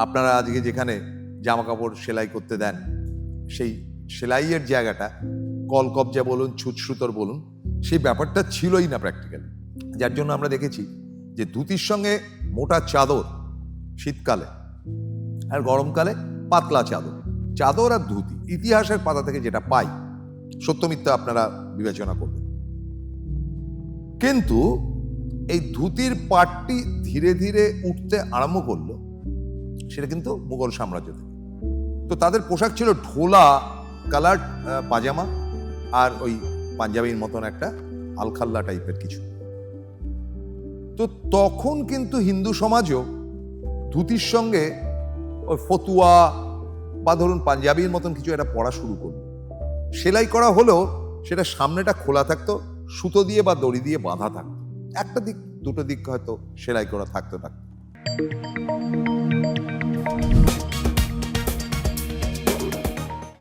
আপনারা আজকে যেখানে জামা কাপড় সেলাই করতে দেন, সেই সেলাইয়ের জায়গাটা, কল কবজা বলুন ছুতসুতর বলুন, সেই ব্যাপারটা ছিলই না প্র্যাকটিক্যালি যার জন্য আমরা দেখেছি যে ধুতির সঙ্গে মোটা চাদর শীতকালে আর গরমকালে পাতলা চাদর। চাদর আর ধুতি, ইতিহাসের পাতা থেকে যেটা পাই, সত্য মিথ্যা আপনারা বিবেচনা করবেন। কিন্তু এই ধুতির পাটটি ধীরে ধীরে উঠতে আরম্ভ করল সেটা কিন্তু মুঘল সাম্রাজ্য থেকে। তো তাদের পোশাক ছিল ঢোলা কালার পাজামা আর ওই পাঞ্জাবির মতন একটা আলখাল্লা টাইপের কিছু। তো তখন কিন্তু হিন্দু সমাজও ধুতির সঙ্গে ওই ফতুয়া বা ধরুন পাঞ্জাবির মতন কিছু একটা পড়া শুরু করল। সেলাই করা হলেও সেটা সামনেটা খোলা থাকতো, সুতো দিয়ে বা দড়ি দিয়ে বাঁধা থাকতো। একটা দিক, দুটো দিক হয়তো সেলাই করা থাকতো থাকতো